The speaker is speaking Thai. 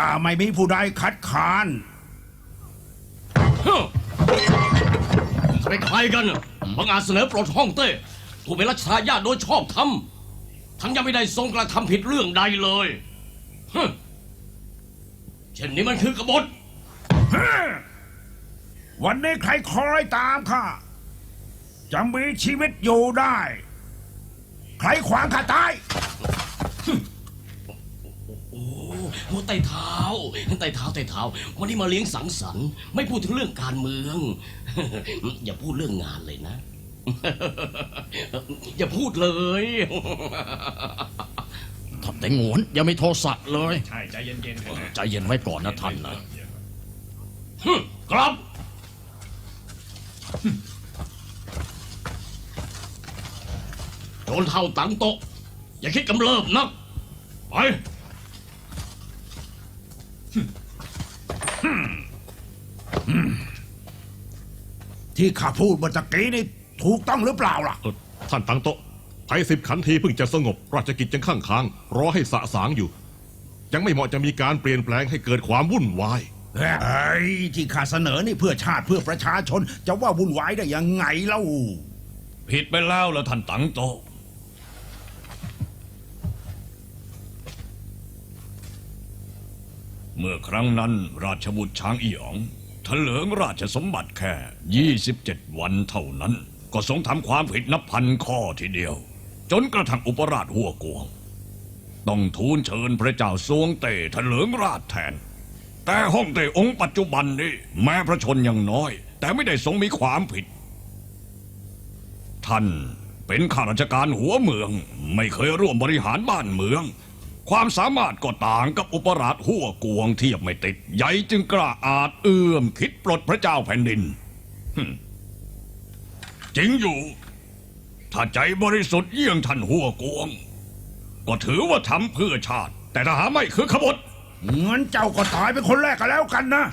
ถ้าไม่มีผู้ใดคัดค้านฮะใครใครกันน่ะบางอาจเสนอปลดห้องเต้ผู้เป็นรัชทายาทโดยชอบธรรมทั้งยังไม่ได้ทรงกระทำผิดเรื่องใดเลยฮะเช่นนี้มันคือกบฏวันนี้ใครคอยตามข้าจะมีชีวิตอยู่ได้ ใครขวางข้าตาย โอ้ ไต่เท้าไต่เท้าไต่เท้าวันนี้มาเลี้ยงสังสรรค์ไม่พูดถึงเรื่องการเมือง อย่าพูดเรื่องงานเลยนะ อย่าพูดเลยท่านแต่งวนอย่าไม่โทสะเลย ใช่ ใจเย็นๆกันนะใจเย็นไว้ก่อนนะท่านนะฮึกลับ โจนเท่าตังโตะอย่าคิดกำเริบนัก ไป ที่ข้าพูดเมื่อตะกี้นี่ถูกต้องหรือเปล่าล่ะ เอ่อท่านตังโตะภัยสิบขันทีเพิ่งจะสงบ ราชกิจยังข้างค้าง รอให้สะสางอยู่ ยังไม่เหมาะจะมีการเปลี่ยนแปลงให้เกิดความวุ่นวายเอ้ยที่ข้าเสนอนี่เพื่อชาติเพื่อประชาชน จะว่าวุ่นวายได้ยังไงเล่า ผิดไปแล้วแล้วท่านตังโต เมื่อครั้งนั้นราชบุตรช้างอีหยองเถลิงราชสมบัติแค่ 27 วันเท่านั้น ก็ทรงทำความผิดนับพันข้อทีเดียว จนกระทั่งอุปราชหัวกวง ต้องทูลเชิญพระเจ้าซวงเตเถลิงราชแทน แต่ห้องเตองค์ปัจจุบันนี้แม้พระชนยังน้อย แต่ไม่ได้ทรงมีความผิด ท่านเป็นข้าราชการหัวเมือง ไม่เคยร่วมบริหารบ้านเมือง ความสามารถก็ต่างกับอุปราชหัวกวงเทียบไม่ติด ใหญ่จึงกล้าอาจเอื้อมคิดปลดพระเจ้าแผ่นดินหึจริงอยู่ ถ้าใจบริสุทธิ์เยี่ยงท่านหัวกวง ก็ถือว่าทำเพื่อชาติ แต่ถ้าหาไม่คือขบฏงั้นเจ้าก็ตายเป็นคนแรกกันแล้วกันนะ